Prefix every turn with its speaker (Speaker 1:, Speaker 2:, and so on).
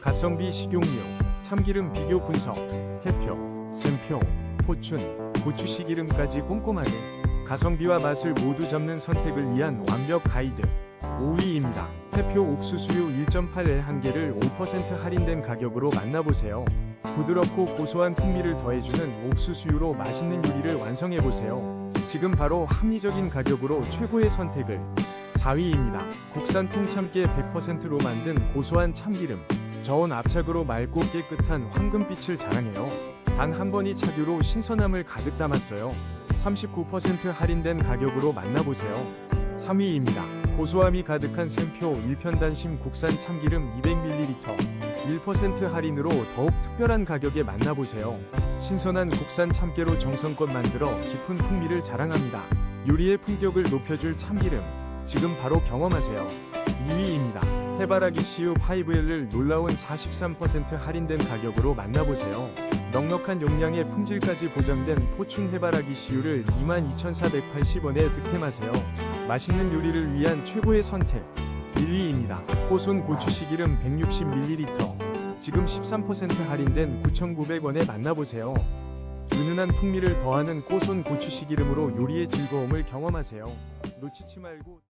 Speaker 1: 가성비 식용유, 참기름 비교 분석, 해표, 샘표, 포춘, 고추씨기름까지 꼼꼼하게 가성비와 맛을 모두 잡는 선택을 위한 완벽 가이드 5위입니다. 해표 옥수수유 1.8L 한 개를 5% 할인된 가격으로 만나보세요. 부드럽고 고소한 풍미를 더해주는 옥수수유로 맛있는 요리를 완성해보세요. 지금 바로 합리적인 가격으로 최고의 선택을 4위입니다. 국산 통참깨 100%로 만든 고소한 참기름. 저온 압착으로 맑고 깨끗한 황금빛을 자랑해요. 단 한 번이 착유로 신선함을 가득 담았어요. 39% 할인된 가격으로 만나보세요. 3위입니다. 고소함이 가득한 샘표 1편단심 국산 참기름 200ml 1% 할인으로 더욱 특별한 가격에 만나보세요. 신선한 국산 참깨로 정성껏 만들어 깊은 풍미를 자랑합니다. 요리의 품격을 높여줄 참기름 지금 바로 경험하세요. 2위입니다. 해바라기 CU 5L을 놀라운 43% 할인된 가격으로 만나보세요. 넉넉한 용량의 품질까지 보장된 포춘 해바라기 CU를 22,480원에 득템하세요. 맛있는 요리를 위한 최고의 선택 1위입니다. 호손 고추씨기름 160ml 지금 13% 할인된 9,900원에 만나보세요. 은은한 풍미를 더하는 꼬손 고추씨기름으로 요리의 즐거움을 경험하세요. 놓치지 말고